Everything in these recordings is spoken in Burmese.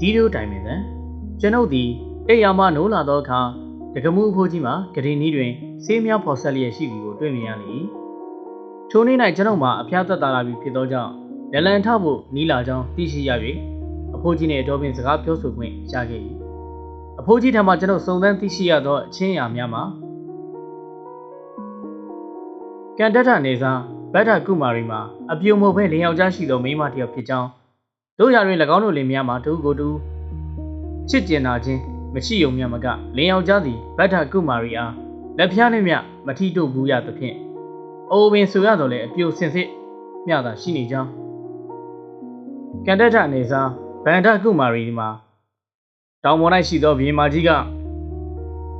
ဒီလိုတိုင်ပင်စံကျွန်ုပ်သည်အိယာမနိုးလာသောအခါတကမှုအဖိုးကြီးမှာဂတိနီးတွင်ဆေးများဖော်ဆက်လျက်ရှိသည်ကိုတွေ့မြင်ရလေ၏ထိုနေ့၌ကျွန်ုပ်မှာအဖျားသက်သာလာပြီဖြစ်သောကြောင့်လက်လံထဖို့နီးလာကြောင်းသိရှိရ၍အဖိုးကြီးနှင့်အတော်ပင်စကားပြောဆိုခွင့်ရခဲ့၏အဖိုးကြီးထံမှကျွန်ုပ်စုံစမ်းသိရှိရသောအချင်းအရာများမှာကန်တတနေစားဗတ္ထကုမာရီမှာအပြုံမဟုတ်ဘဲလင်ယောက်ျားရှိသောမိန်းမတစ်ယောက်ဖြစ်ကြောင်း တို့ရတွင်၎င်းတို့လင်များမှာတူကိုတူချစ်ကျင်နာခြင်းမရှိုံမြတ်မကလင်ယောက်ျားသည်ဗတ္ထကုမာရီအားလက်ဖျားနှင့်မြမထီတို့ဘူးရသဖြင့်အိုပင်ဆိုရတော်လဲအပြိုစင်စစ်မျှသာရှိနေကြောင်းကန်တတအနေစားဗန္ဒကုမာရီမှာတောင်ပေါ်၌ရှိသောဘီမာကြီးက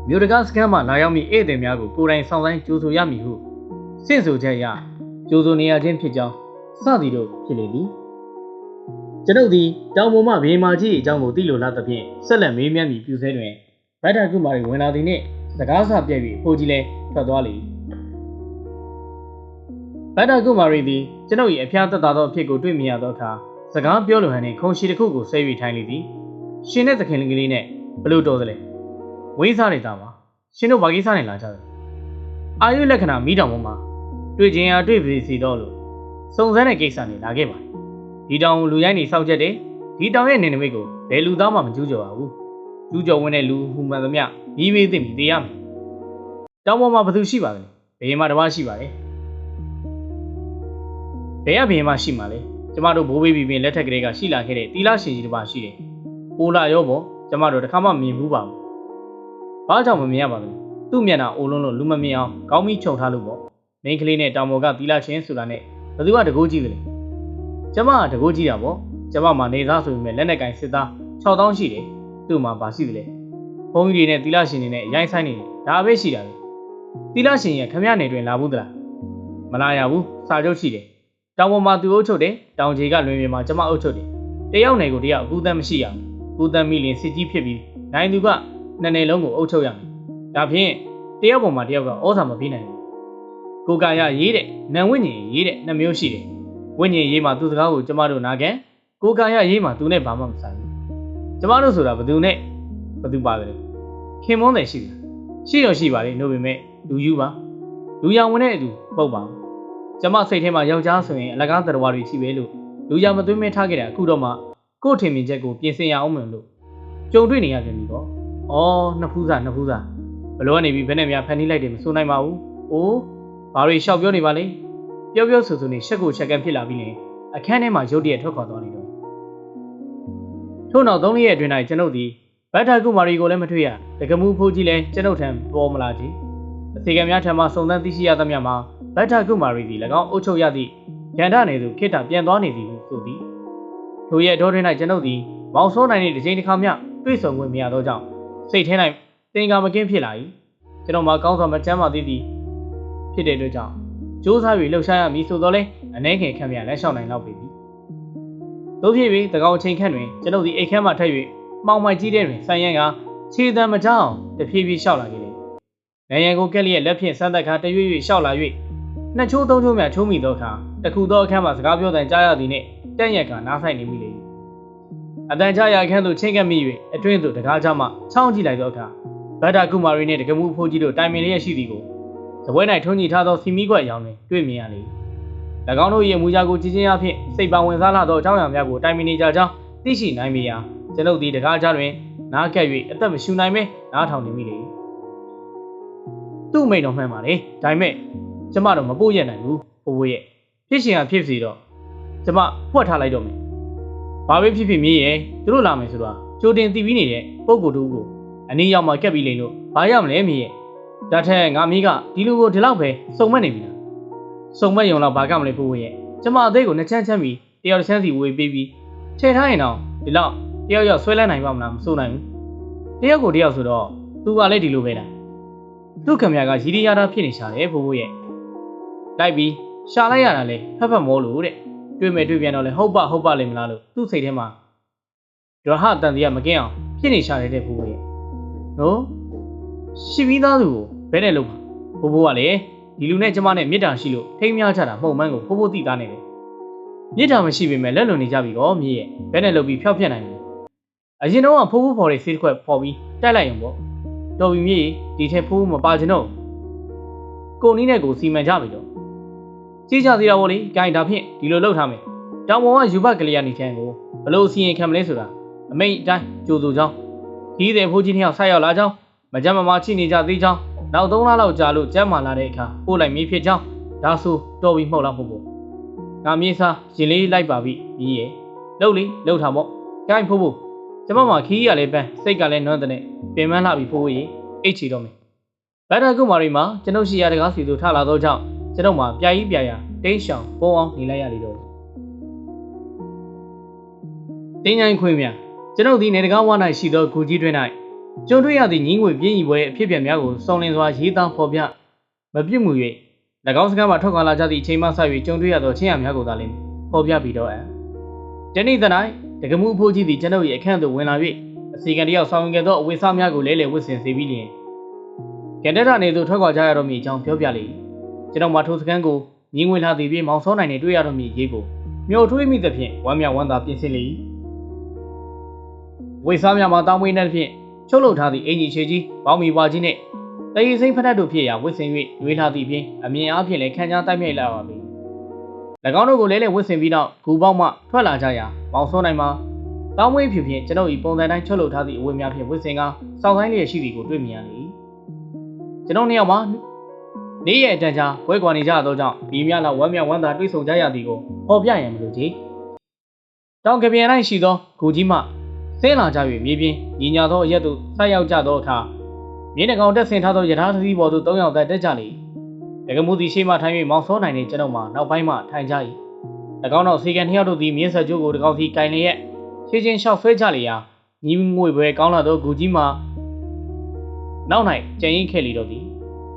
မြို့တကားစကန်မှလာရောက်မည့်ဧည့်သည်များကိုကိုယ်တိုင်ဆောင်ဆိုင်ကြိုးဆိုရမည်ဟုစင့်ဆိုချက်အရကြိုးဆိုနေရခြင်းဖြစ်ကြောင်းစသည်တို့ဖြစ်လေသည် ကျွန်ုပ်သည်တောင်ပေါ်မှဘီမာကြီးအကြောင်းကိုသိလိုလားသဖြင့်ဆက်လက်မေးမြန်းမည်ပြုစဲတွင်ဗတ္ထကုမာရီဝင်လာသည်နှင့်စကားဆပြက်၍ပိုကြီးလဲထွက်သွားလေ၏ဗတ္ထကုမာရီသည်ကျွန်ုပ်၏အဖျားသက်သာသောအဖြစ်ကိုတွေ့မြင်ရသောအခါစကားပြောလိုဟန်နှင့်ခုံရှိတစ်ခုကိုဆဲ၍ထိုင်လေသည်ရှင်တဲ့သခင်လေးကလေးနဲ့ဘလို့တော်သလဲဝိစားနေတာပါရှင်တို့ဘာကိစ္စနဲ့လာကြတယ်အာယုလက္ခဏာမိတောင်ပေါ်မှာတွေ့ခြင်းအားတွေ့ပြီစီတော့လို့စုံစမ်းတဲ့ကိစ္စနဲ့လာခဲ့ပါတယ် ဒီတောင်လူရိုင်းနေစောက်ချက်တယ်ဒီတောင်ရဲ့နေနမိတ်ကိုဘယ်လူသားမှမကျူးကျော်ပါဘူးကျူးကျော်ဝင်တဲ့လူဟူမှန်သမျှမိမိသိမိသေးရမယ်တောင်ပေါ်မှာဘသူရှိပါလဲဘယ်မှာတပါးရှိပါလဲဘယ်ကဘယ်မှာရှိမှာလဲကျမတို့ဘိုးဘေးဘီပင်လက်ထက်ကလေးကရှိလာခဲ့တဲ့တီလာရှင်ကြီးတစ်ပါးရှိတယ်။အိုလာရောပေါ့ကျမတို့တခါမှမြင်ဘူးပါဘူး။ဘာကြောင့်မမြင်ရပါလဲ။သူ့မျက်နှာအိုလုံးလို့လူမမြင်အောင်ကောင်းပြီးခြုံထားလို့ပေါ့။မိန်းကလေးနဲ့တောင်ပေါ်ကတီလာရှင်ဆိုတာနဲ့ဘသူကတကိုးကြည့်တယ်လေ။ ကျမကတကိုးကြည့်တာပေါ့။ကျမမှနေသားဆိုပေမဲ့လက်နဲ့ကင်စစ်သား6000ရှိတယ်။သူ့မှာဘာရှိသလဲ။ဘုန်းကြီးတွေနဲ့တီလာရှင်တွေနဲ့ရိုင်းဆိုင်နေတယ်။ဒါပဲရှိတာလေ။တီလာရှင်ရဲ့ခမရနယ်တွင်လာဘူးသလား။မလာရဘူး။စာချုပ်ရှိတယ်။တောင်ပေါ်မှာသူအုပ်ချုပ်တယ်။တောင်ကြီးကလွင်ပြင်မှာကျမအုပ်ချုပ်တယ်။တယောက်နယ်ကိုတယောက်အကူအသန်းမရှိရဘူး။ကူတန်းမိလင်စစ်ကြီးဖြစ်ပြီးနိုင်သူကနှစ်နယ်လုံးကိုအုပ်ချုပ်ရမယ်။ဒါဖြင့်တယောက်ပေါ်မှာတယောက်ကဩဇာမပေးနိုင်ဘူး။ကိုကာရရေးတဲ့နံဝိညာဉ်ရေးတဲ့နှစ်မျိုးရှိတယ်။ ဝိညာဉ်ရေးမှာသူစကားကိုကျမတို့နာခံ။ကိုကာရရေးမှာသူနဲ့ဘာမှမဆိုင်ဘူး။ကျမတို့ဆိုတာဘယ်သူနဲ့ဘယ်သူပါလဲ။ခင်မွန်းတယ်ရှိတယ်။ရှိတော့ရှိပါလေနို့ပေမဲ့လူယူပါ။လူရောင်ဝင်တဲ့အတူပုတ်ပါဘူး။ကျမစိတ်ထဲမှာယောက်ျားဆိုရင်အလကားသတ္တဝါတွေရှိပဲလို့လူရမသွင်းမဲထားခဲ့တာအခုတော့မှကို့ထင်မြင်ချက်ကိုပြင်ဆင်ရအောင်မလို့ကြုံတွေ့နေရပြန်ပြီပေါ့။အော်နှစ်ဖူးစားနှစ်ဖူးစားဘလို့ကနေပြီးဘယ်နဲ့များဖန်တီးလိုက်တယ်မဆိုနိုင်ပါဘူး။အိုးဘာတွေရှောက်ပြောနေပါလဲ။ ပြောပြောဆိုဆိုနေရှက်ကိုရှက်ကန်ဖြစ်လာပြီးလေအခန်းထဲမှာရုတ်တရက်ထွက်ခွာသွားနေတော့ထို့နောက်သုံးရက်အတွင်း၌ကျွန်ုပ်သည်ဗတ္ထကုမာရီကိုလည်းမတွေ့ရတကမှုဖိုးကြီးလည်းကျွန်ုပ်ထံပေါ်မလာကြ။အစီကံများထံမှစုံစမ်းသိရှိရသမျှမှာဗတ္ထကုမာရီသည်၎င်းအုပ်ချုပ်ရသည့်ရန်ဒနေသူခိတ္တပြန်သွားနေသည်ဟုဆိုသည်ထိုရဲ့ဒေါ်တွင်၌ကျွန်ုပ်သည်မောင်ဆိုးနိုင်တဲ့တစ်ချိန်တစ်ခါမျှတွေ့ဆုံခွင့်မရသောကြောင့်စိတ်ထဲ၌တင်ကာမကင်းဖြစ်လာ၏ကျွန်တော်မှာကောင်းစွာမချမ်းသာသေးသည်ဖြစ်တဲ့အတွက်ကြောင့် စူးစမ်းပြီးလှုပ်ရှားရမည်ဆိုတော့လေအနှဲငယ်ခံမြလက်လျှောက်နိုင်တော့ပြီတို့ဖြစ်ပြီးတကောင်ချိန်ခန့်တွင်ကျွန်ုပ်သည်အိတ်ခမ်းမှထက်၍မှောင်မိုက်ကြီးတဲ့တွင်ဆိုင်ရန်ကခြေတံမကြောက်တဖြည်းဖြည်းလျှောက်လာခဲ့တယ်။နိုင်ရန်ကိုကက်လျက်လက်ဖြင့်စမ်းသက်ခါတရွေ့ရွေ့လျှောက်လာ၍နှစ်ချိုးသုံးချိုးများချိုးမိသောအခါတခုသောအခန်းမှာစကားပြောတဲ့ကြားရသည်နှင့်တန့်ရက်ကနားဆိုင်နေမိလေ။အတန်ကြားရအခန်းသို့ချင်းကပ်မိ၍အတွင်းသို့တကားချမှချောင်းကြည့်လိုက်သောအခါဗဒ္ဒကုမာရီနှင့်တကမှုဖိုးကြီးတို့တိုင်ပင်လျက်ရှိသည်ကို ဇပွဲ၌ထုံးကြည့်ထားသောစီမီကွက်ရောင်တွင်တွေ့မြင်ရလေ။၎င်းတို့၏အမူအရာကိုကြည်ချင်းအဖြစ်စိတ်ပါဝင်စားလာသောအကြောင်းအရာများကိုတိုင်ပင်နေကြကြောင်းသိရှိနိုင်မိရာကျွန်ုပ်သည်တကားချတွင်နားကပ်၍အသက်မရှူနိုင်မဲနားထောင်နေမိလေ။သူ့မိန်တော်မှန်ပါလေ။ဒါပေမဲ့ကျမတော့မပို့ရနိုင်ဘူးဘိုးဘိုးရဲ့ဖြစ်ရှင်ကဖြစ်စီတော့ကျမဖွက်ထားလိုက်တော့မယ်။ဘာပဲဖြစ်ဖြစ်မြည်ရဲ့သူတို့လာမယ်ဆိုတော့ကြိုတင်တည်ပြီးနေတဲ့ပုံကိုယ်တို့ကိုအနည်းရောက်မှကက်ပြီးလိမ့်လို့ဘာရမလဲမြည်ရဲ့ ဒါထက်ငါမီးကဒီလူကိုဒီလောက်ပဲစုံမက်နေပြီလားစုံမက်ရုံတော့ဘာကမလဲဘိုးဘိုးရဲ့ကျမအသေးကိုနှစ်ချမ်းချမ်းပြီးတယောက်တစ်ချမ်းစီဝေပေးပြီးထည့်ထားရင်တော့ဒီလောက်တယောက်ယောက်ဆွဲလန်းနိုင်ပါမလားမစိုးနိုင်ဘူးတယောက်ကိုတယောက်ဆိုတော့သူကလည်းဒီလိုပဲလားသူ့ခင်ဗျာကရီရီယာတာဖြစ်နေရှာတယ်ဘိုးဘိုးရဲ့လိုက်ပြီးရှာလိုက်ရတာလေဖက်ဖက်မောလို့တဲ့တွေ့မယ်တွေ့ပြန်တော့လေဟုတ်ပဟုတ်ပလိမ့်မလားလို့သူ့စိတ်ထဲမှာဒရဟတန်တရားမကင်းအောင်ဖြစ်နေရှာတဲ့ဘိုးဘိုးရဲ့နော် ရှိပြီးသားသူကိုဘယ်နဲ့လုပ်မှာဘိုးဘိုးကလေဒီလူနဲ့ကျမနဲ့မေတ္တာရှိလို့ထိမ်းများချတာမှုံမှန်းကိုဘိုးဘိုးသိသားနေတယ်မေတ္တာမရှိပေမဲ့လက်လွန်နေကြပြီတော့မြေရဲ့ဘယ်နဲ့လုပ်ပြီးဖျောက်ဖျက်နိုင်လဲအရင်တော့ကဖိုးဖိုးဖော်တဲ့ဆေးတစ်ခွက်ဖော်ပြီးတိုက်လိုက်ရင်ပေါ့တော်ပြီမြေဒီထက်ဖိုးဖိုးမပါချင်တော့ကိုနီးနဲ့ကိုစီမံကြပြီတော့ကြည့်ကြသေးတာဗောလေဂိုင်းဒါဖြင့်ဒီလိုလုပ်ထားမယ်တောင်ပေါ်ကယူဘကလေးကနေချမ်းကိုဘလို့စီရင်ခံမလဲဆိုတာအမိတ်အတိုင်းကြိုဆိုကြောင်းဒီတဲ့ဖိုးကြီးနှစ်ယောက်ဆက်ရောက်လာကြောင်း မကြမ်းမမာချိနေကြသေးကြောင်းနောက်၃လလောက်ကြာလို့ကျမ်းမာလာတဲ့အခါပို့လိုက်မြေဖြစ်ကြောင်းဒါဆိုတော်ပြီမှုတ်လားဖို့ဖို့ငါမြေးစားရင်လေးလိုက်ပါပြီကြီးရဲ့လှုပ်လေလှုပ်ထားပေါ့ဂိုင်းဖို့ဖို့ကျမမှာခီးရလဲပန်းစိတ်ကလည်းနွမ်းတဲ့ပင်မလှပြီဖို့ဖို့ရေအိတ်ချီတော့မယ်ဘတ်တာကုမာရီမှာကျွန်ုပ်ရှိရတကားစီသူထလာတော့ကြောင့်ကျွန်ုပ်မှာပြာကြီးပြာရာတိတ်ရှောင်ပုံအောင်နေလိုက်ရလေတော့တင်းញိုင်းခွေးများကျွန်ုပ်ဒီနေတကားဝါ၌ရှိသောဂူကြီးတွင်၌ ကျုံတွေ့ရသည့်ငင်းငွေပြင်းဤပွဲအဖြစ်ပြများကိုစုံလင်စွာရေးသားဖော်ပြမပြစ်မှု၍၎င်းစကားမှထွက်ခွာလာကြသည့်အချိန်မှစ၍ကျုံတွေ့ရသောချင်းရများကိုသာလျှင်ဖော်ပြပြီးတော့အံတနေ့သ၌တကမှုအဖို့ကြီးသည်ကျွန်ုပ်၏အခန့်သို့ဝင်လာ၍အစီကံတယောက်ဆောင်ဝင်ခဲ့သောအဝိစားများကိုလဲလှယ်ဝစ်ဆင်စေပြီးလျှင်ကန္တရနေသို့ထွက်ခွာကြရတော့မည်အကြောင်းပြောပြလေကျွန်ုပ်မှထိုစကန်းကိုငင်းငွေလာသည်ဖြင့်မောင်စောနိုင်နှင့်တွေ့ရတော့မည်ရေးကိုမြို့ထွေးမိသဖြင့်ဝမ်းမြောက်ဝမ်းသာပြင်ဆင်လေ၏ဝိစားများမှာတောင်းမွေးတဲ့ဖြင့် ချုပ်လုပ်ထားသည့်အင်ကြီးချေကြီးပေါင်းမီပွားကြီးနှင့်တရီစိမ့်ဖက်တို့ဖြစ်ရာဝစ်ဆင်၍ရွေးထားသည့်ဖြင့်အမြင်အားဖြင့်လည်းခံကြားတိုက်မြိုက်လာပါမည်၎င်းတို့ကိုလဲလဲဝစ်ဆင်ပြီးနောက်ဂူပေါက်မှထွက်လာကြရာမောင်စောနိုင်မှာတောင်းမွေးဖြစ်ဖြင့်ကျွန်ုပ်၏ပုံစံတိုင်းချုပ်လုပ်ထားသည့်အဝတ်များဖြင့်ဝစ်ဆင်ကစောင့်ဆိုင်လျက်ရှိသည်ကိုတွေ့မြင်ရလေကျွန်ုပ်နှစ်ယောက်မှာနေ့ရက်အတန်းကြားဝဲကွာနေကြသောကြောင့်ဒီများလောက်ဝမ်းမြောက်ဝမ်းသာတွေ့ဆုံကြရသည်ကိုဟောပြရန်မလိုချေတောင်ကပြန်၌ရှိသောဂူကြီးမှ ဆင်းလာကြ၍မြေပြင်ညီညာသောအရက်သို့ဆက်ရောက်ကြသောအခါမြေနှကောင်တက်ဆင်ထားသောယထာသတိပေါ်သို့၃ယောက်တက်ကြလေ။ဒကမှုသည်ရှေ့မှထိုင်၍မောင်စောနိုင်တဲ့ကျွန်ုပ်မှနောက်ပိုင်းမှထိုင်ကြ၏။၎င်းတို့စေကန်နှစ်ယောက်တို့သည်မြင်းဆက်ကျိုးကိုတကောင်စီကင်လျက်ရှေ့ချင်းလျှောက်ဆွဲကြလေရာညီငွေပွဲကောင်းလာသောဂူကြီးမှနောက်၌ကြံရင်ခဲ့လေတော့သည်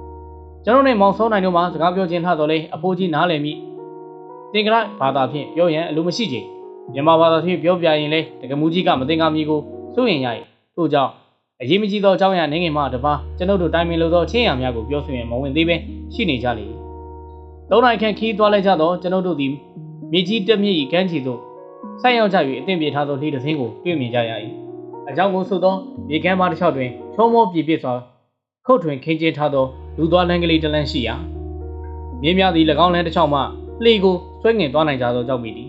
။ကျွန်တော်နဲ့မောင်စောနိုင်တို့မှစကားပြောခြင်းထားတော်လဲအဖိုးကြီးနားလည်မိ။တင်္ဂရဘာသာဖြင့်ပြောရန်အလိုမရှိချေ။ မြန်မာဘာသာဖြင့်ပြောပြရင်လဲတကမှုကြီးကမတင်ကားမီကိုစိုးရင်ရ၏။ထို့ကြောင့်အရေးမကြီးသောအကြောင်းအရာနေငယ်မှတပါကျွန်ုပ်တို့တိုင်ပင်လိုသောချင်းရများကိုပြောဆိုရင်မဝင်သေးပဲရှိနေကြလေ။သုံးနိုင်ခန့်ခီးသွားလိုက်ကြသောကျွန်ုပ်တို့သည်မြေကြီးတက်မြင့်၏ကမ်းခြေသို့ဆက်ရောက်ကြ၍အသင့်ပြေထားသောလှေတစ်စင်းကိုတွေ့မြင်ကြရ၏။အကြောင်းကိုဆိုသောမြေကမ်းပါတစ်လျှောက်တွင်ချုံမောပြည့်ပြည့်စွာခုတ်ထွင်ခင်းကျင်းထားသောလူသွားလမ်းကလေးတစ်လမ်းရှိရာမြေများသည်၎င်းလမ်းတစ်ချောင်းမှလှေကိုဆွဲငင်သွားနိုင်ကြသောကြောင့်မိသည်။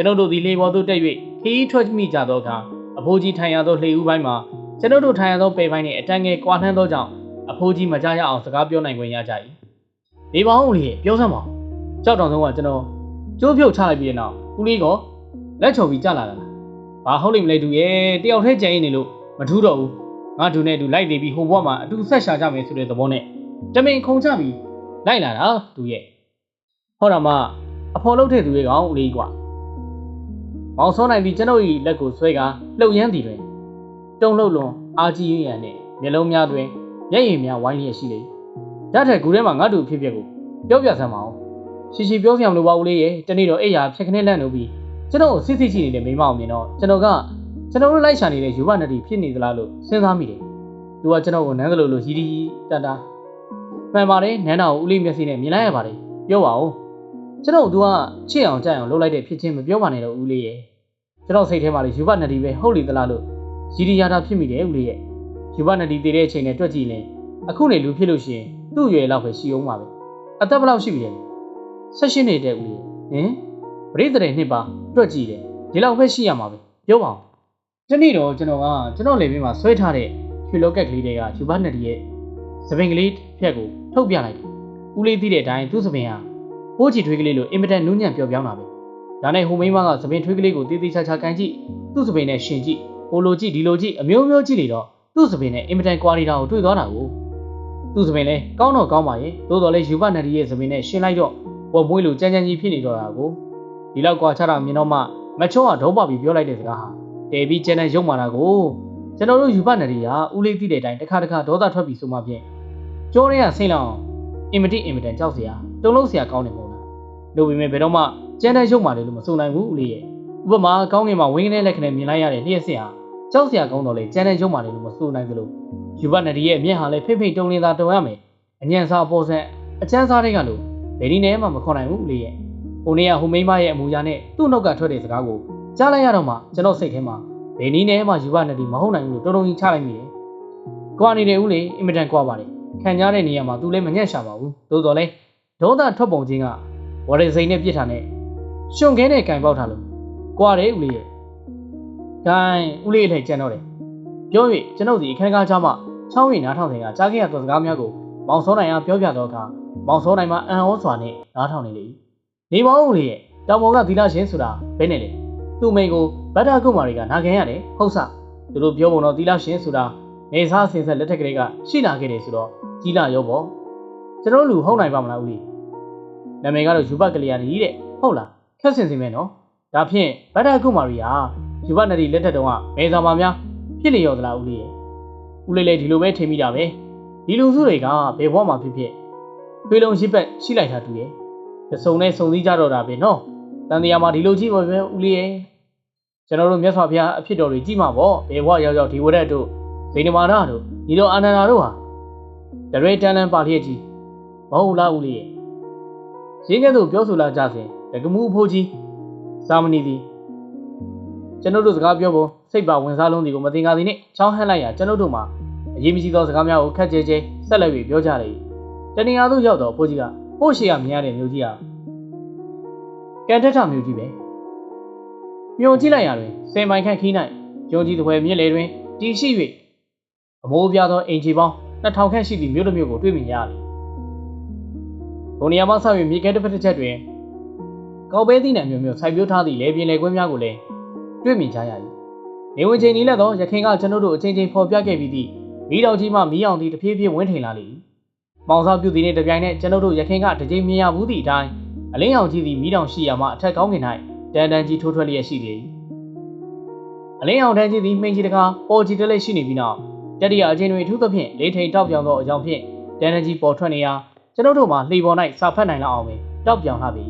ကျွန်ုပ်တို့သည်လှေပေါ်သို့တက်၍ခီးထွက်မိကြသောအခါအဖိုးကြီးထိုင်ရသောလှေဦးပိုင်းမှာကျွန်ုပ်တို့ထိုင်ရသောပေပိုင်းနှင့်အတန်းငယ်ကွာနှမ်းသောကြောင့်အဖိုးကြီးမကြရအောင်စကားပြောနိုင်ခွင့်ရကြ၏။နေပါဦးလေပြောစမ်းပါ။ကြောက်တောင်ဆုံးကကျွန်တော်ကျိုးဖြုတ်ချလိုက်ပြီးတဲ့နောက်ဦးလေးကလက်ချော်ပြီးကြလာတာလား။ဘာဟုတ်လိမ့်မလဲသူရဲ့တယောက်တည်းကြံရင်းနေလို့မထူးတော့ဘူး။ငါဒူနဲ့ဒူလိုက်နေပြီးဟိုဘက်မှာအတူဆက်ရှာကြမယ်ဆိုတဲ့သဘောနဲ့တမင်ခုံချပြီးလိုက်လာတာသူရဲ့ဟောတာမှအဖော်လုပ်တဲ့သူရဲ့ကောင်ဦးလေးကွာ။ မောင်စောနိုင်ပြီးကျွန်ုပ်၏လက်ကိုဆွဲကလှုပ်ရမ်းသည်တွင်တုံလှုပ်လွန်အားကြီးရင်းရံနှင့်မျက်လုံးများတွင်မျက်ရည်များဝိုင်းလျက်ရှိလေ။ဓာတ်ထက်ကူထဲမှာငါတို့ဖြစ်ဖြစ်ကိုပြောပြစမ်းပါဦး။ရှိရှိပြောစရာမလိုပါဘူးလေရဲ့တနေ့တော့အိယာဖြက်ခနဲ့လန့်လို့ပြီးကျွန်တော်စစ်စစ်ရှိနေတဲ့မိမအောင်မြင်တော့ကျွန်တော်ကကျွန်တော်တို့လိုက်ရှာနေတဲ့ယူဘနတီဖြစ်နေသလားလို့စဉ်းစားမိတယ်။သူကကျွန်တော်ကိုနန်းကလေးလိုရီရီတန်တာမှန်ပါတယ်နန်းတော်ကိုဦးလေးမျက်စိနဲ့မြင်လိုက်ရပါတယ်ပြောပါဦး ကျွန်တော်ကသူကချစ်အောင်ကြိုက်အောင်လုပ်လိုက်တဲ့ဖြစ်ချင်းမပြောပါနဲ့တော့ဦးလေးရဲ့ကျွန်တော်စိတ်ထဲမှာလေယူဘနတီပဲဟုတ်လေသလားလို့ရီရီယာတာဖြစ်မိတယ်ဦးလေးရဲ့ယူဘနတီတည်တဲ့အချိန်နဲ့တွက်ကြည့်ရင်အခုနေလူဖြစ်လို့ရှိရင်သူ့ရွယ်လောက်ပဲရှိအောင်ပါပဲအသက်ဘယ်လောက်ရှိပြီလဲဆက်ရှင်းနေတဲ့ဦးလေးဟင်ပရိသေနှစ်ပါတွက်ကြည့်တယ်ဒီလောက်ပဲရှိရမှာပဲပြောပါဦးဒီနေ့တော့ကျွန်တော်ကကျွန်တော်လေဘင်းမှာဆွဲထားတဲ့ရွှေလောကက်ကလေးတွေကယူဘနတီရဲ့သပင်ကလေးဖြက်ကိုထုတ်ပြလိုက်တယ်ဦးလေးသိတဲ့အတိုင်းသူ့သပင်ဟာ ပိုးချီထွေးကလေးလိုအင်မတန်နူးညံ့ပျော်ပြောင်းလာပဲဒါနဲ့ဟိုမိန်းမကသပင်ထွေးကလေးကိုတေးသေးချာချာကန်ကြည့်သူ့သပင်နဲ့ရှင်ကြည့်ဟိုလိုကြည့်ဒီလိုကြည့်အမျိုးမျိုးကြည့်နေတော့သူ့သပင်နဲ့အင်မတန်ကွာနေတာကိုတွေ့သွားတာကိုသူ့သပင်လဲကောင်းတော့ကောင်းပါရဲ့သို့တော်လဲယူဘနတီရဲ့သပင်နဲ့ရှင်းလိုက်တော့ပေါ်မွေးလိုကြမ်းကြမ်းကြီးဖြစ်နေတော့တာကိုဒီလောက်ကွာချတာမြင်တော့မှမချောကဒေါပပြီးပြောလိုက်တဲ့စကားဟာတဲပြီးကျန်တဲ့ရုံမာတာကိုကျွန်တော်တို့ယူဘနတီကဦးလေးသိတဲ့အတိုင်းတစ်ခါတစ်ခါဒေါသထွက်ပြီးဆိုမှဖြင့်ကြောရဲကဆင်းလောင်အင်မတိအင်မတန်ကြောက်စရာတုံလုံးစရာကောင်းနေမို့လား လို့ပေမဲ့ဘယ်တော့မှကျန်တဲ့ရုံမာတယ်လို့မဆိုနိုင်ဘူးဦးလေးရဲ့ဥပမာကောင်းငင်မှာဝင်းကနေလက်ခနဲ့မြင်လိုက်ရတဲ့လျှက်စစ်ဟာကြောက်စရာကောင်းတော့လေကျန်တဲ့ရုံမာတယ်လို့မဆိုနိုင်သလိုယူဘနတီရဲ့အမျက်ဟာလည်းဖိတ်ဖိတ်တုံလင်းသာတုံရမယ်အညံစားပေါ်ဆက်အချမ်းစားတွေကလို့ဘယ်ဒီနဲ့မှမခေါ်နိုင်ဘူးဦးလေးရဲ့ဟိုနေ့ကဟိုမိန်းမရဲ့အမူအရာနဲ့သူ့နောက်ကထွက်တဲ့စကားကိုကြားလိုက်ရတော့မှကျွန်တော်စိတ်ထဲမှာဘဘယ်နည်းနဲ့မှယူပါနဲ့ဒီမဟုတ်နိုင်ဘူးလို့တော်တော်ကြီးချလိုက်မိတယ်ကွာနေတယ်ဦးလေအင်မတန်ကွာပါတယ်ခံကြတဲ့နေရာမှာသူလည်းမညံ့ရှာပါဘူးသို့တော်လဲဒေါသထွက်ပုံချင်းက ဝရစိန်နဲ့ပြစ်ထားနဲ့ရှင်ခဲနဲ့ကင်ပေါက်ထားလို့ကွာတယ်ဦးလေးရဲ့ဂိုင်းဦးလေးလည်းကြံတော့တယ်ပြော၍ကျွန်ုပ်ဒီအခန်းကားချမှချောင်းရီနားထောင်စဉ်ကကြားခဲ့ရသောစကားများကိုမောင်စောနိုင်အားပြောပြတော့အခါမောင်စောနိုင်မှအံ့ဩစွာနဲ့နားထောင်နေလေနေပါဦးလေရဲ့တောင်ပေါ်ကသီလရှင်ဆိုတာဘယ်နဲ့လဲသူ့မိန်ကိုဗတ္တကုမာရီကနာခံရတယ်ဟုတ်စသူတို့ပြောပုံတော့သီလရှင်ဆိုတာနေစားစင်ဆက်လက်ထက်ကလေးကရှိလာခဲ့တယ်ဆိုတော့ကြီးလာရောပေါ့ကျွန်တော်လူဟုတ်နိုင်ပါမလားဦးလေး နာမည်ကတော့ယူဘကလျာဏီတဲ့ဟုတ်လားခက်စင်စင်ပဲနော်ဒါဖြင့်ဗတ္တကုမာရီဟာယူဘနဒီလက်ထက်တုန်းကမေဇာမာများဖြစ်နေရောသလားဦးလေးရဲ့ဦးလေးလည်းဒီလိုပဲထင်မိတာပဲဒီလူစုတွေကဘယ်ဘဝမှာဖြစ်ဖြစ်တွေးလုံးရှိပတ်ရှိလိုက်တာတူရဲ့ပစုံနဲ့စုံစည်းကြတော့တာပဲနော်တန်တရားမှာဒီလိုကြည့်ပါပဲဦးလေးရဲ့ကျွန်တော်တို့မြတ်စွာဘုရားအဖြစ်တော်တွေကြည့်မှာပေါ့ဘယ်ဘဝရောက်ရောက်ဒီဝရက်တို့ဇိနမာနတို့ညီတော်အာနန္ဒာတို့ဟာတရေတန်လန်ပါလျက်ကြီးမဟုတ်လားဦးလေးရဲ့ ရင်းကဲ့သို့ပြောဆိုလာကြစဉ်တကမှုအဖိုးကြီးစာမဏီသည်ကျွန်တော်တို့စကားပြောဖို့စိတ်ပါဝင်စားလုံးဒီကိုမတင်ကားသည်နဲ့ချောင်းဟန့်လိုက်ရာကျွန်တော်တို့မှာအရေးမကြီးသောစကားများကိုခက်ကြဲကြဲဆက်လက်ပြီးပြောကြလေတဏှာသို့ရောက်တော့အဖိုးကြီးကဟို့ရှိရမြင်ရတဲ့မျိုးကြီးဟာကန်တက်ထမျိုးကြီးပဲမြုံကြည့်လိုက်ရတွင်စင်မိုင်ခန့်ခီး၌ယုံကြည်သဖွယ်မြင့်လေတွင်တည်ရှိ၍အမိုးပြားသောအင်ဂျီပေါင်း2000ခန့်ရှိသည့်မြို့တစ်မြို့ကိုတွေ့မြင်ရသည် ဘုံနေရာမှဆောက်၍မြေကဲတစ်ဖက်တစ်ချက်တွင်ကောက်ပဲသီးနှံမျိုးမျိုးစိုက်ပျိုးထားသည့်လေပြင်းလေကွင်းများကိုလည်းတွေ့မြင်ကြရ၏နေဝင်ချိန်นี้လည်းတော့ရခင်ကကျွန်တို့တို့အချင်းချင်းဖော်ပြခဲ့ပြီးသည့်မီးတောင်ကြီးမှမီးအောင်သည်တဖြည်းဖြည်းဝင်းထိန်လာလေ၏မောင်စားပြုသည်နှင့်တပြိုင်နက်ကျွန်တို့တို့ရခင်ကတစ်ချိန်မြင်ရဘူးသည့်အတိုင်းအလင်းအောင်ကြီးသည်မီးတောင်ရှိရာမှအထက်ကောင်းကင်၌တန်တန်ကြီးထိုးထွက်လျက်ရှိလေ၏အလင်းအောင်တန်းကြီးသည်မှိန်ကြီးတကားပေါ်ကြီးတလက်ရှိနေပြီးနောက်တတိယအချင်းတွင်ထူးသဖြင့်လေးထိန်တောက်ပြောင်သောအကြောင်းဖြင့်တန်တန်ကြီးပေါ်ထွက်နေရာ ကျွန်တို့တို့မှလှေပေါ်၌စာဖတ်နိုင်လောက်အောင်ပင်တောက်ပြောင်လာပြီ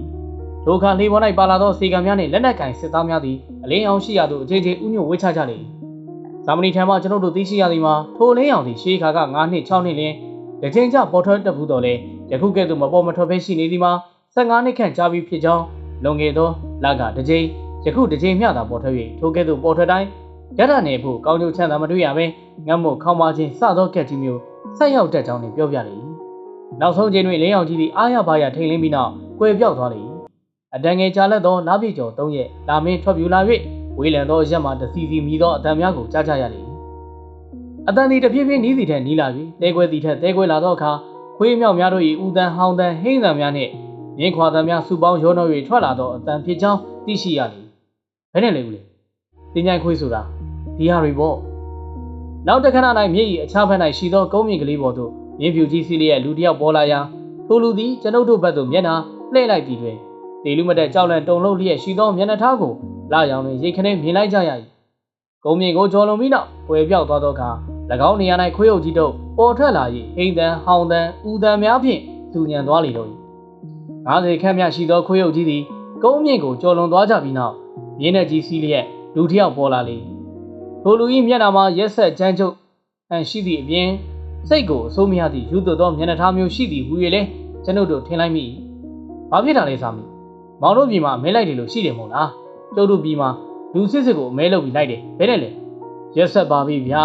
ဒုက္ခလှေပေါ်၌ပါလာသောစေကံများနှင့်လက်နက်ကင်စစ်သားများသည်အလင်းအောင်ရှိရာသို့အချင်းချင်းဥညွတ်ဝေးချကြလေ၏ဇာမနီထံမှကျွန်တို့တို့သိရှိရသည်မှာထိုလင်းအောင်သည်ရှေးခါက9နှစ်6နှစ်လင်းတချင်းကြပေါ်ထွက်တတ်ဘူးတော်လဲယခုကဲ့သို့မပေါ်မထွက်ဘဲရှိနေသည်မှာ15နှစ်ခန့်ကြာပြီဖြစ်ကြောင်းလွန်ခဲ့သောလကတစ်ချိန်ယခုတစ်ချိန်မျှသာပေါ်ထွက်၍ထိုကဲ့သို့ပေါ်ထွက်တိုင်းရတနေဖို့ကောင်းကျိုးချမ်းသာမတွေ့ရဘဲငတ်မို့ခေါင်းပါခြင်းစသောကက်ကြီးမျိုးဆက်ရောက်တတ်ကြောင်းနှင့်ပြောပြလေ၏ နောက်ဆုံးချိန်တွင်လင်းအောင်ကြီးသည်အားရပါရထိန်လင်းပြီးနောက်ကွယ်ပြောက်သွားလေ၏အတန်ငယ်ကြာလက်သောနားပြေကျော်၃ရက်လာမင်းထွက်ပြူလာ၍ဝေးလံသောရက်မှတစီစီမြည်သောအတန်များကိုကြားကြရလေ၏အတန်သည်တဖြည်းဖြည်းနီးစီထက်နီးလာပြီးတဲခွဲသည်ထက်တဲခွဲလာသောအခါခွေးမြောက်များတို့၏ဦးတန်ဟောင်းတန်ဟိမ့်တန်များနှင့်မြင်းခွာတန်များစုပေါင်းရောနှော၍ထွက်လာသောအတန်ဖြစ်ကြောင်းသိရှိရလေဘယ်နဲ့လဲဦးလေတင်ញိုင်ခွေးဆိုတာဒီဟာတွေပေါ့နောက်တစ်ခဏ၌မြေကြီးအခြားဘက်၌ရှိသောကုန်းမြင့်ကလေးပေါ်သို့ မြင်းဖြူကြီးစီးလျက်လူတစ်ယောက်ပေါ်လာရာထိုလူသည်ကျွန်ုပ်တို့ဘက်သို့မျက်နှာလှည့်လိုက်ပြီးတွင်ဒေလူမတက်ကြောက်လန့်တုံလုံးလျက်ရှိသောမျက်နှာထားကိုလာရောင်တွင်ရိတ်ခနဲမြင်လိုက်ကြရ၏ကုန်းမြင့်ကိုကျော်လွန်ပြီးနောက်ွယ်ပြောက်သွားသောအခါ၎င်းနေရာ၌ခွေးအုပ်ကြီးတို့ပေါ်ထွက်လာ၍ဟိန်တန်ဟောင်းတန်ဦးတန်များဖြင့်သူညံသွားလေတော့၏90ခန့်မြရှိသောခွေးအုပ်ကြီးသည်ကုန်းမြင့်ကိုကျော်လွန်သွားကြပြီးနောက်မြင်းနဲ့ကြီးစီးလျက်လူတစ်ယောက်ပေါ်လာလေထိုလူ၏မျက်နှာမှာရက်ဆက်ကြမ်းကြုတ်အန်ရှိသည့်အပြင် စိတ်ကိုအဆိုးမရသည့်ယူသွသောမျက်နှာထားမျိုးရှိသည်ဟူ၍လည်းကျွန်ုပ်တို့ထင်လိုက်မိ။ဘာဖြစ်တာလဲစာမီ။မောင်တို့ပြည်မှာမဲလိုက်တယ်လို့ရှိတယ်မို့လား။ကျုပ်တို့ပြည်မှာလူစစ်စစ်ကိုမဲလုပ်ပြီးလိုက်တယ်ဘယ်နဲ့လဲ။ရက်ဆက်ပါပြီဗျာ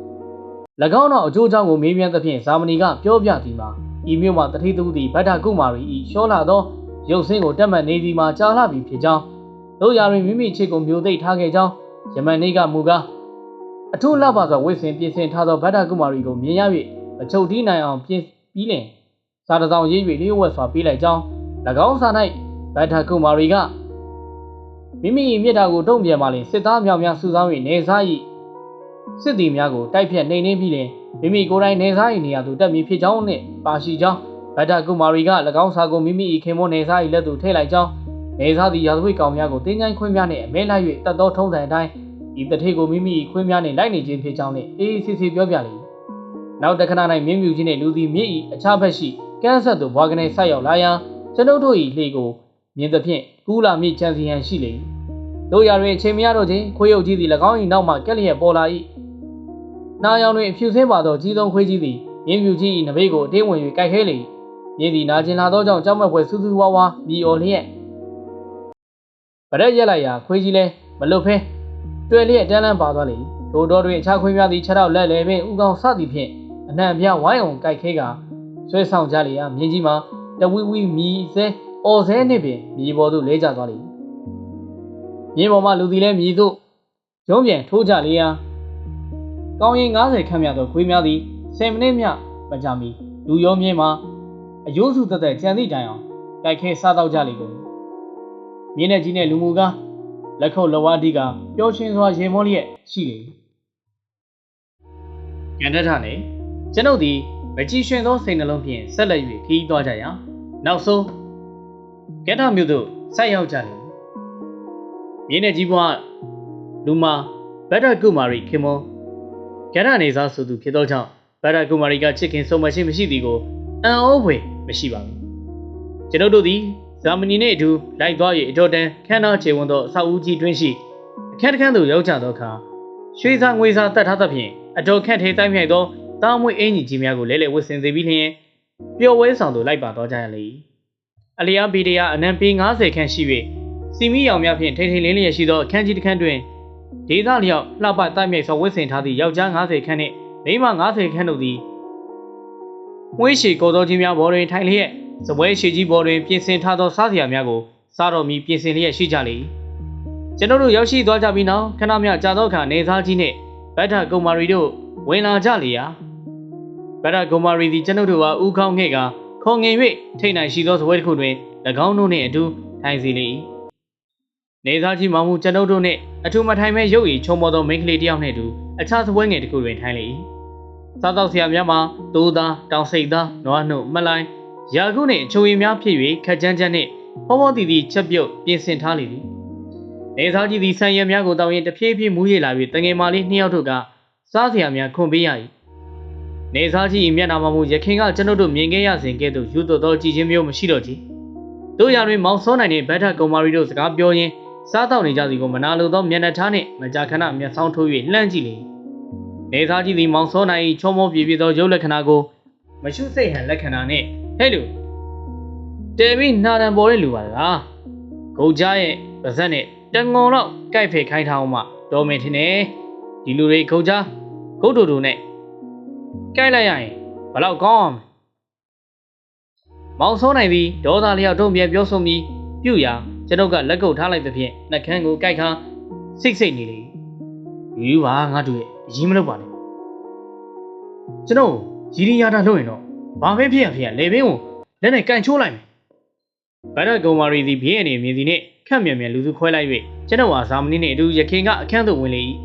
။၎င်းတော့အကျိုးအကြောင်းကိုမေးမြန်းသဖြင့်ဇာမနီကပြောပြသည်မှာဤမြို့မှာတတိသူသည်ဗတ္ထကုမာရီဤရှောလာသောရုပ်ဆင်းကိုတက်မှတ်နေသည်မှာကြားလာပြီဖြစ်ကြောင်းတို့ရာတွင်မိမိချစ်ကိုမျိုးသိပ်ထားခဲ့ကြောင်းယမန်နေ့ကမူကား အထူးလှပစွာဝိဆင်ပြင်ဆင်ထားသောဗတ္တကုမာရီကိုမြင်ရ၍အချုပ်တီးနိုင်အောင်ပြင်ပြီးလင်စာတစောင်ရေး၍လျှို့ဝှက်စွာပေးလိုက်ကြောင်း၎င်းစာ၌ဗတ္တကုမာရီကမိမိ၏မြစ်တာကိုတုံ့ပြန်ပါလင်စစ်သားမြောက်များစုဆောင်း၍နေစား၏စစ်သည်များကိုတိုက်ဖြတ်နှိမ်နင်းပြီးလင်မိမိကိုယ်တိုင်နေစား၏နေရာသို့တက်မည်ဖြစ်ကြောင်းနှင့်ပါရှိကြောင်းဗတ္တကုမာရီက၎င်းစာကိုမိမိ၏ခင်မွန်းနေစား၏လက်သို့ထည့်လိုက်ကြောင်းနေစားသည့်ရာဇဝတ်ကောင်များကိုတင်းချိုင်းခွင်းများနှင့်အမဲလိုက်၍တတ်သောထုံးစံအတိုင်း ဤတထေကိုမိမိခွင်းများနှင့်လိုက်နေခြင်းဖြစ်ကြောင်းနှင့်အေးအေးဆေးဆေးပြောပြလေ။နောက်တခဏ၌မြင်းမြူကြီးနှင့်လူသည်မြစ်၏အခြားဘက်ရှိကန်းဆက်သို့ဘွားကနေဆက်ရောက်လာရာကျွန်ုပ်တို့၏လှေကိုမြင်သဖြင့်ကူးလာမြစ်ချမ်းစီဟန်ရှိလေ၏။တို့ရာတွင်အချိန်မရတော့ခြင်းခွေးရုပ်ကြီးသည်၎င်း၏နောက်မှကက်လျက်ပေါ်လာ၏။နာယောင်တွင်အဖြူဆင်းပါသောကြီးဆုံးခွေးကြီးသည်မြင်းမြူကြီး၏နဘေးကိုအတင်းဝင်၍ကြိုက်ခဲလေ၏။မြင်းသည်နာကျင်လာသောကြောင့်ကြောက်မက်ဖွယ်စူးစူးဝါးဝါမြည်အော်လျက်ဗရက်ရက်လိုက်ရာခွေးကြီးလည်းမလွတ်ဖဲ တွေ့လျက်တန်းလန်းပါသွားလေထိုတော်တွင်အခြားခွင့်များသည့်ခြေထောက်လက်လည်းပင်ဥကောင်စသည်ဖြင့်အနှံပြဝိုင်းအောင်ကြိုက်ခဲကဆွဲဆောင်ကြလေရာမြင်းကြီးမှာတဝီဝီမြည်စဲအော်စဲနှင့်ပင်မြေပေါ်သို့လဲကျသွားလေမြေပေါ်မှာလူသည်လည်းမြည်သို့ရုံးပြန်ထိုးကြလေရာကောင်းရင်90ခန့်မြသောခွေးများသည်10မိနစ်မြမကြာမီလူရောမြင်းမှာအယိုးစုတက်တဲ့ကြံသည့်တိုင်အောင်ကြိုက်ခဲစားတော့ကြလေကုန်မြင်းနဲ့ကြီးနဲ့လူမူကား လက်ခုပ်လက်ဝါးတီးကပျော်ရွှင်စွာရေမောလျက်ရှိလေကန္တထနဲ့ကျွန်ုပ်သည်မကြည်ရွှင်သောစိတ်နှလုံးဖြင့်ဆက်လက်၍ခီးသွားကြရာနောက်ဆုံးကန္တမြို့သို့ဆက်ရောက်ကြလေမြင်းနဲ့ကြီးဘွားလူမာဘတ်ဒကုမာရီခင်မွန်ကန္တနေစားဆိုသူဖြစ်သောကြောင့်ဘတ်ဒကုမာရီကချစ်ခင်ဆုံးမရှိမရှိသည်ကိုအံ့ဩဖွယ်မရှိပါဘူးကျွန်ုပ်တို့သည် ဇာမနီနှင့်အတူလိုက်သွား၍အတော်တန်ခမ်းနားခြေဝန်းသောအဆောက်အဦကြီးတွင်းရှိအခန်းတစ်ခန်းသို့ရောက်ကြသောအခါရွှေစားငွေစားတတ်ထားသဖြင့်အတော်ခန့်ထေးတိုင်းမြိုက်သောတားမွေးအင်ကြီးကြီးများကိုလဲလဲဝတ်ဆင်စေပြီးလျှင်ပျော်ဝဲဆောင်သို့လိုက်ပါသွားကြရလေအလျားဘီဒီယာအနံပေ90ခန့်ရှိ၍စီမီရောင်များဖြင့်ထိန်ထိန်လင်းလျက်ရှိသောအခန်းကြီးတစ်ခန်းတွင်ဒေသလျောက်လှပတိုက်မြိုက်စွာဝတ်ဆင်ထားသည့်ယောက်ျား90ခန့်နှင့်မိန်းမ90ခန့်တို့သည်ဝင်းရှိကိုတော်ကြီးများဘော်တွင်ထိုင်လျက် စပွဲရှိကြီးဘော်တွင်ပြင်ဆင်ထားသောစားစရာများကိုစားတော်မူပြင်ဆင်လျက်ရှိကြလေကျွန်တော်တို့ရောက်ရှိသွားကြပြီးနောက်ခဏမျှကြာသောအခါနေသားကြီးနှင့်ဗတ္ထကုမာရီတို့ဝင်လာကြလေရာဗတ္ထကုမာရီသည်ကျွန်ုပ်တို့ကဥခေါင်းငှဲ့ကခုံငင်၍ထိတ်နိုင်ရှိသောစပွဲတစ်ခုတွင်၎င်းတို့နှင့်အတူထိုင်စီလေ၏နေသားကြီးမောင်မှုကျွန်ုပ်တို့နှင့်အထူးမထိုင်မဲ့ရုပ်ရည်ချုံပေါ်သောမိန်းကလေးတစ်ယောက်နှင့်အတူအခြားစပွဲငယ်တစ်ခုတွင်ထိုင်လေ၏စားတော့ဆရာများမှာတိုးသားတောင်စိတ်သားနွားနှုတ်မလိုင်း ရာခုနှင့်အချိုရည်များဖြစ်၍ခက်ကြမ်းကြမ်းနှင့်ဖောဖောတီတီချက်ပြုတ်ပြင်ဆင်ထားလေသည်နေသားကြီးသည်ဆံရည်များကိုတောင်းရင်တဖြည်းဖြည်းမူးရလာ၍တငယ်မလေးနှစ်ယောက်တို့ကစားစရာများခွန်ပေးရ၏နေသားကြီး၏မျက်နှာမှာမူရခင်ကကျွန်ုပ်တို့မြင်ခဲ့ရစဉ်ကဲ့သို့ယူသွသောကြည်ချင်းမျိုးမရှိတော့ကြ။တို့ရတွင်မောင်စောနိုင်တဲ့ဘတ်ထကုံမာရီတို့စကားပြောရင်းစားတော့နေကြစီကိုမနာလိုသောမျက်နှာထားနှင့်မကြာခဏမျက်စောင်းထိုး၍လှမ်းကြည့်လေ။နေသားကြီးသည်မောင်စောနိုင်၏ချုံမောပြေပြေသောရုပ်လက္ခဏာကိုမရှုစိတ်ဟန်လက္ခဏာနှင့် ဟဲ့လူတဲပြီးနာရန်ပေါ်တဲ့လူပါလား။ဂုတ်ကြားရဲ့ပါဇက်နဲ့တငုံတော့ကြိုက်ဖယ်ခိုင်းထားအောင်မှတော်မယ်ထင်တယ်။ဒီလူတွေဂုတ်ကြားဂုတ်တူတူနဲ့ကြိုက်လိုက်ရရင်ဘလောက်ကောင်းအောင်မောင်စောနိုင်သည်ဒေါသလျောက်တုံ့ပြန်ပြောဆိုပြီးပြုရာကျွန်ုပ်ကလက်ကုပ်ထားလိုက်သဖြင့်နှက်ခမ်းကိုကြိုက်ခါစိတ်စိတ်နေလေယူပါငါတို့ရဲ့အရင်မလုပ်ပါနဲ့ကျွန်တော်ရီရီယာတာလုပ်ရင်တော့ ဘာပဲဖြစ်ရဖြစ်ရလေဘင်းကိုလက်နဲ့ကန်ချိုးလိုက်မယ်ဗရတ်ကုံမာရီသည်ဘေးအနေမြင်စီနှင့်ခန့်မြန်မြန်လူစုခွဲလိုက်၍ကျွန်တော်ဟာဇာမနီနှင့်အတူရခင်ကအခန်းသို့ဝင်လေ၏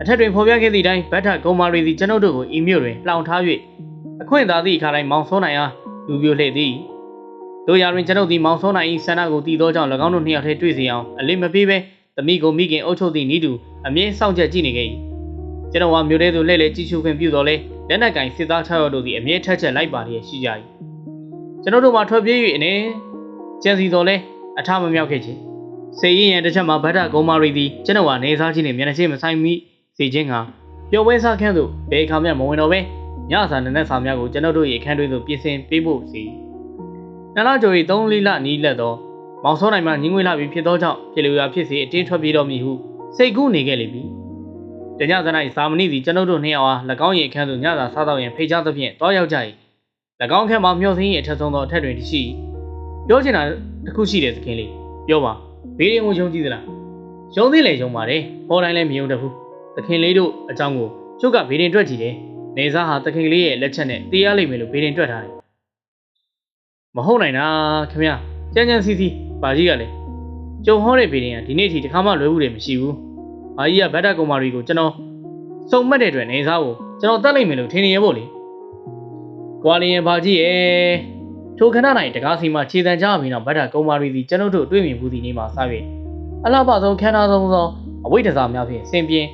အထက်တွင်ဖော်ပြခဲ့သည့်အတိုင်းဗတ်ထကုံမာရီသည်ကျွန်ုပ်တို့ကိုအီမေးလ်တွင်လှောင်ထား၍အခွင့်သာသည့်အခါတိုင်းမောင်စောနိုင်အားလူပြိုလှည့်သည်တို့ရာတွင်ကျွန်ုပ်သည်မောင်စောနိုင်၏ဆန္ဒကိုတည်သောကြောင့်၎င်းတို့နှစ်ယောက်ထဲတွေ့စီအောင်အလေးမပေးဘဲသမီးကိုမိခင်အုပ်ချုပ်သည့်ဤသူအမြဲစောင့်ကြည့်ကြည့်နေခဲ့၏ ကျွန်တော်ကမြို့ထဲသို့လှည့်လည်ကြည့်ရှုခွင့်ပြုတော်လဲလက်နက်ကင်စစ်သား6ယောက်တို့သည်အမြဲထက်ချက်လိုက်ပါလျက်ရှိကြ၏ကျွန်တော်တို့မှထွက်ပြေး၍အနေကျန်စီတော်လဲအထမမြောက်ခဲ့ခြင်းစေရင်ရန်တစ်ချက်မှာဗဒ္ဒကုံမာရီသည်ကျွန်တော်ကနေစားခြင်းနှင့်မျက်နှာချင်းမဆိုင်မိစီခြင်းကပျော်ပွဲစားခန်းသို့ဘယ်ခါမှမဝင်တော့ပဲညစာနနက်စာများကိုကျွန်တော်တို့ရဲ့အခန်းတွင်းသို့ပြင်ဆင်ပေးဖို့စီနလာကျော်၏သုံးလေးလနီးလက်သောမောင်စောနိုင်မှညင်းငွေလာပြီးဖြစ်သောကြောင့်ဖြစ်လျာဖြစ်စေအတင်းထွက်ပြေးတော်မူဟုစိတ်ကူးနေခဲ့လေပြီ တညသ၌စာမဏိသည်ကျွန်ုပ်တို့နှစ်ယောက်အား၎င်းရဲ့အခန်းသို့ညစာစားတော့ရင်ဖိတ်ကြားသဖြင့်တောရောက်ကြ၏၎င်းခန်းမှာမျှော်စင်း၏အထက်ဆုံးသောအထက်တွင်တရှိပြောချင်တာတစ်ခုရှိတယ်သခင်လေးပြောပါဘေးရင်ကိုယုံကြည်သလားယုံသေးလေယုံပါတယ်ဟောတိုင်းလည်းမယုံတတ်ဘူးသခင်လေးတို့အကြောင်းကိုကျုပ်ကဘေးရင်တွက်ကြည့်တယ်နေစားဟာသခင်လေးရဲ့လက်ချက်နဲ့တေးရလိမ့်မယ်လို့ဘေးရင်တွက်ထားတယ်မဟုတ်နိုင်တာခင်ဗျကြမ်းကြမ်းစီစီပါကြီးကလည်းကျုံဟောတဲ့ဘေးရင်ကဒီနေ့ထိတစ်ခါမှလွဲဘူးတယ်မရှိဘူး။ မာကြီးကဗတ်တကုမာရီကိုကျွန်တော်စုံမှတ်တဲ့အတွက်နေစားကိုကျွန်တော်တတ်လိုက်မယ်လို့ထင်နေရဖို့လေ။ကွာလီယန်ဘာကြီးရဲ့ထိုခဏနိုင်တကားစီမှာခြေတံကြပြီးတော့ဗတ်တကုမာရီစီကျွန်တော်တို့တွေ့မြင်မှုဒီနေ့မှာစ၍အလှပဆုံးခန်းသားဆုံးသောအဝိဒ္ဒစာများဖြင့်စင်ပြင်း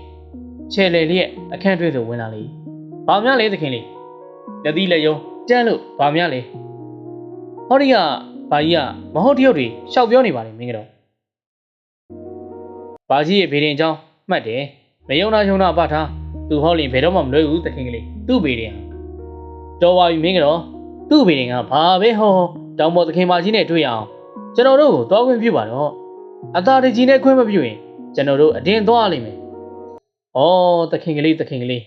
ချဲလေလျက်အခန်းတွဲသို့ဝင်လာလေ။ဘာများလဲသခင်လေးလက်သီးလက်ယုံတန်းလို့ဘာများလဲ။ဟောဒီကဘာကြီးကမဟုတ်တရုတ်တွေရှောက်ပြောနေပါလေမင်းကတော့။ဘာကြီးရဲ့ဘေရင်အကြောင်း မှတ်တယ်။မယုံနာယုံနာပထားသူဟောလင်ဘယ်တော့မှမလွဲဘူးသခင်ကလေးသူ့ဘေရင်တော်ပါပြီမင်းကတော့သူ့ဘေရင်ကဘာပဲဟောဟောတောင်ပေါ်သခင်မကြီးနဲ့တွေ့ရအောင်ကျွန်တော်တို့ကိုသွားခွင့်ပြုပါတော့အသာတကြီးနဲ့ခွင့်မပြုရင်ကျွန်တော်တို့အတင်းသွားလိမ့်မယ်။အော်တခင်ကလေးတခင်ကလေး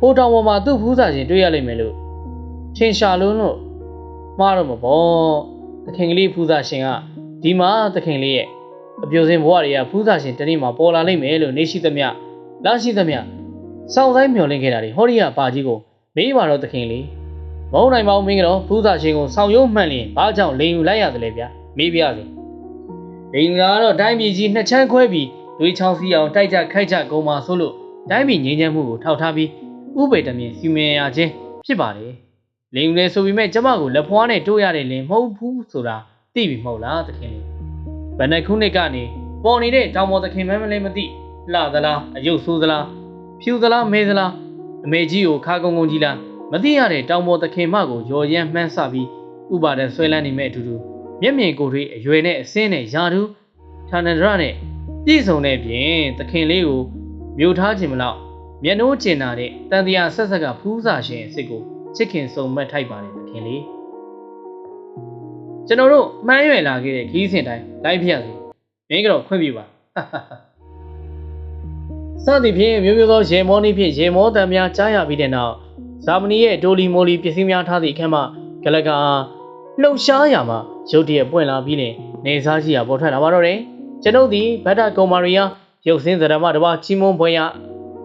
ဟိုတောင်ပေါ်မှာသူ့ဖူးစာရှင်တွေ့ရလိမ့်မယ်လို့ထင်ရှာလုံးလို့မှားတော့မှာပေါ့။တခင်ကလေးဖူးစာရှင်ကဒီမှာတခင်လေးရဲ့ အပြိုစင်ဘဝတွေကဖူးစာရှင်တနေ့မှာပေါ်လာလိမ့်မယ်လို့နေရှိသမျှလာရှိသမျှစောင့်ဆိုင်မျှော်လင့်ခဲ့တာတွေဟောဒီယာပါကြီးကိုမေးပါတော့တခင်လေးမဟုတ်နိုင်ပါဘူးမင်းကတော့ဖူးစာရှင်ကိုဆောင်ရုံးမှန်လင်ဘာကြောင့်လိန်ယူလိုက်ရတယ်လဲဗျာမေးပြရစီလိန်ယူလာတော့တိုင်းပြည်ကြီးနှစ်ချမ်းခွဲပြီးတွေးချောင်းစီအောင်တိုက်ကြခိုက်ကြကုန်ပါဆိုလို့တိုင်းပြည်ငြိမ်းချမ်းမှုကိုထောက်ထားပြီးဥပေတမင်စီမံရခြင်းဖြစ်ပါလေလိန်ယူလဲဆိုပြီးမဲ့ကျမကိုလက်ဖွားနဲ့တိုးရတယ်လင်မဟုတ်ဘူးဆိုတာသိပြီမဟုတ်လားတခင်လေး ဘယ်နှခုနှစ်ကနေပေါ်နေတဲ့တောင်ပေါ်သခင်မန်းမလဲမသိလှသလားအယုတ်ဆိုးသလားဖြူသလားမဲသလားအမေကြီးကိုခါကုန်းကုန်းကြီးလားမသိရတဲ့တောင်ပေါ်သခင်မကိုရော်ရမ်းမှန်းဆပြီးဥပါဒံဆွဲလန်းနေမဲ့အတူတူမျက်မြင်ကိုယ်တွေအရွယ်နဲ့အစင်းနဲ့ယာတူဌာနန္ဒရနဲ့ပြည့်စုံတဲ့ပြင်သခင်လေးကိုမြို့ထားခြင်းမလို့မျက်နှိုးကျင်နာတဲ့တန်တရားဆက်ဆက်ကဖူးစာရှင်အစ်စ်ကိုချစ်ခင်ဆုံးမတ်ထိုက်ပါတယ်သခင်လေး ကျွန်တော်တို့မှန်းရွယ်လာခဲ့တဲ့ခီးစဉ်တိုင်းလိုက်ပြရစီမင်းကတော့ခွင့်ပြုပါစသည်ဖြင့်မျိုးမျိုးသောရေမောနည်းဖြင့်ရေမောတံများကြားရပြီးတဲ့နောက်ဇာမနီရဲ့ဒိုလီမိုလီပစ္စည်းများထားသည့်အခန်းမှဂလကလှုပ်ရှားရာမှရုတ်တရက်ပွင့်လာပြီးလင်နေစားကြီးရာပေါ်ထွက်လာပါတော့တယ်ကျွန်ုပ်သည်ဗတ္တကုံမာရီယာရုပ်စင်းသရမတပါချီမွန်ပွဲရ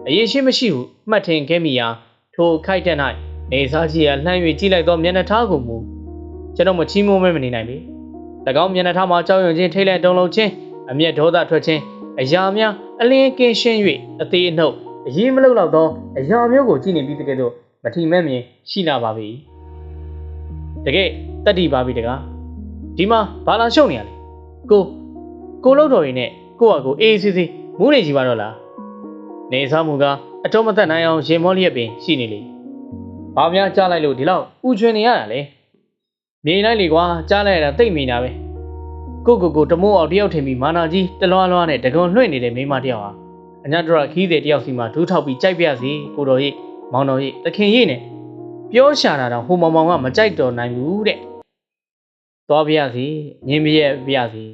အရေးရှိမရှိဟုမှတ်ထင်ခဲ့မိရာထိုခိုက်တဲ့၌နေစားကြီးရာလှမ်း၍ကြည့်လိုက်သောမျက်နှာထားကိုမူ ကျွန်ုပ်မချီမွန်မဲမနေနိုင်ပေ၎င်းမျက်နှာထားမှာကြောက်ရွံ့ခြင်းထိတ်လန့်တုန်လှုပ်ခြင်းအမျက်ဒေါသထွက်ခြင်းအရာများအလင်းကင်းရှင်း၍အသေးအနှုတ်အရေးမလောက်တော့သောအရာမျိုးကိုကြည့်နေပြီးတကယ်တော့မထီမဲ့မြင်ရှိလာပါပြီတကယ်တတ်တည်ပါပြီတကားဒီမှာဘာလာရှုံနေရလဲကိုကိုလို့တော်ရင်နဲ့ကိုကကိုအေးအေးဆေးဆေးမူးနေကြပါတော့လားနေစားမှုကအတော်မသက်နိုင်အောင်ရှင်မောလျက်ပင်ရှိနေလေဘာများကြားလိုက်လို့ဒီလောက်ဥချွင်နေရတာလဲ မြင်လိုက်လေကွာကြားလိုက်ရတာတိတ်မိနေတာပဲကိုကိုကိုတမိုးအောင်တယောက်ထင်ပြီးမာနာကြီးတလွားလွားနဲ့တကွန်လွှင့်နေတဲ့မိန်းမတယောက်ဟာအညတရခီးတဲ့တယောက်စီမှာဒူးထောက်ပြီးကြိုက်ပြစီကိုတော်ရိပ်မောင်တော်ရိပ်တခင်ရိပ်နဲ့ပြောရှာတာတော့ဟိုမောင်မောင်ကမကြိုက်တော်နိုင်ဘူးတဲ့သွားပြစီညင်းပြရဲ့ပြစီ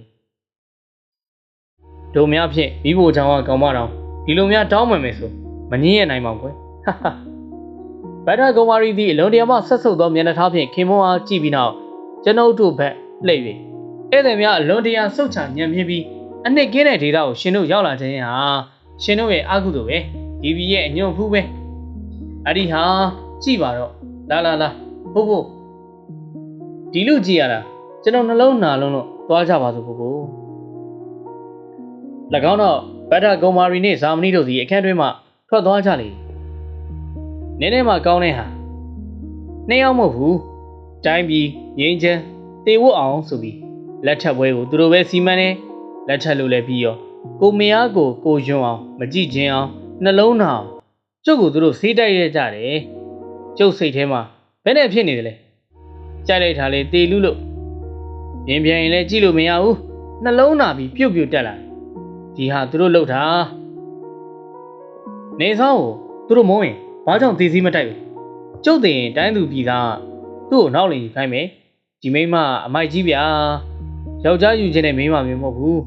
ဒုံများဖြင့်မိဖို့ချောင်းကကောင်မတော်ဒီလိုများတောင်းမှန်မယ်ဆိုမငင်းရနိုင်ပါဘူးကွယ်ဟာဟာ ဗတ္ထကုမာရီသည်အလွန်တရာမှဆက်ဆုပ်သောမျက်နှာထားဖြင့်ခင်မွန်အားကြည့်ပြီးနောက်ကျွန်ုပ်တို့ဘက်လှည့်၍ဧည့်သည်များအလွန်တရာစုတ်ချညံပြင်းပြီးအနှစ်ကင်းတဲ့ဒေသကိုရှင်တို့ရောက်လာခြင်းဟာရှင်တို့ရဲ့အာကုသို့ပဲဒီဘီရဲ့အညွန့်ဖူးပဲအဲ့ဒီဟာကြည့်ပါတော့လာလာလာဖို့ဖို့ဒီလူကြည့်ရတာကျွန်တော်နှလုံးနာလုံးလို့သွားကြပါစို့ဖို့ဖို့၎င်းတော့ဗတ္ထဂုံမာရီနဲ့ဇာမနီတို့စီအခန်းတွင်းမှထွက်သွားကြလေ နင်းထဲမှာကောင်းတဲ့ဟာနှစ်ယောက်မဟုတ်ဘူးတိုင်းပြည်ငင်းချမ်းတေဝတ်အောင်ဆိုပြီးလက်ထပ်ပွဲကိုသူတို့ပဲစီမံနေလက်ထပ်လို့လည်းပြီးရောကိုမယားကိုကိုယွန်းအောင်မကြည့်ခြင်းအောင်နှလုံးနာအောင်ကျုပ်ကိုသူတို့ဆေးတိုက်ရကြတယ်ကျုပ်စိတ်ထဲမှာဘယ်နဲ့ဖြစ်နေတယ်လဲကြိုက်လိုက်တာလေတေလူလို့ပြင်းပြင်းရင်လည်းကြည့်လို့မရဘူးနှလုံးနာပြီးပြုတ်ပြုတ်တက်လာတယ်ဒီဟာသူတို့လှုပ်တာနေဆောင်ကိုသူတို့မုန်းရင် ဘာကြောင့်သေစီမတိုက်ဘူးကျုပ်တင်တိုင်းသူပြည်သားသူ့ကိုနောက်လင်ယူခိုင်းမယ်ဒီမိန်းမအမိုက်ကြီးဗျာယောက်ျားယူခြင်းနဲ့မိန်းမမျိုးမဟုတ်ဘူး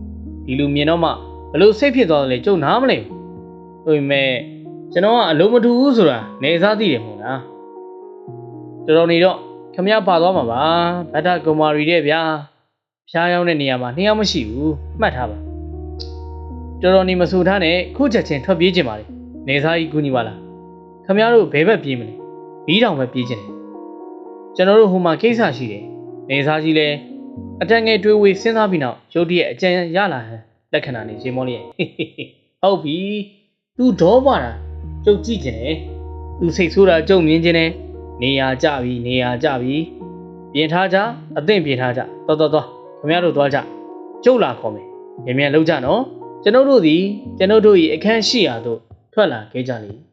ဒီလူမြင်တော့မှဘလို့စိတ်ဖြစ်သွားတယ်လဲကျုပ်နားမလဲဘူးဆိုပေမဲ့ကျွန်တော်ကအလုံးမတူဘူးဆိုတာနေစားသိတယ်မို့လားတော်တော်နေတော့ခမရပါသွားမှာပါဗတ္တကုမာရီတဲ့ဗျာဖျားယောင်းတဲ့နေရာမှာနှစ်ယောက်မရှိဘူးမှတ်ထားပါတော်တော်နေမဆူထားနဲ့ခုချက်ချင်းထွက်ပြေးကြပါလေနေစားကြီးကူညီပါလား ခမရတို့ဘယ်ဘက်ပြေးမလဲဘီးတောင်ပဲပြေးခြင်းတယ်ကျွန်တော်တို့ဟိုမှာကိစ္စရှိတယ်နေစားကြီးလည်းအတန်ငယ်တွေးဝေးစဉ်းစားပြီးနောက်ရုတ်တရက်အကြံရလာဟန်လက္ခဏာနဲ့ရေမောလေးရဲ့ဟုတ်ပြီ तू ဒေါပါတာကျုပ်ကြည့်ကျင်တယ် तू စိတ်ဆိုးတာကျုပ်မြင်ကျင်တယ်နေရာကြပြီနေရာကြပြီပြင်ထားကြအသင့်ပြင်ထားကြတော်တော်တော်ခင်ဗျားတို့သွားကြကျုပ်လာခေါ်မယ်မြန်မြန်လောက်ကြနော်ကျွန်ုပ်တို့သည်ကျွန်ုပ်တို့၏အခန်းရှိရာသို့ထွက်လာခဲ့ကြလေ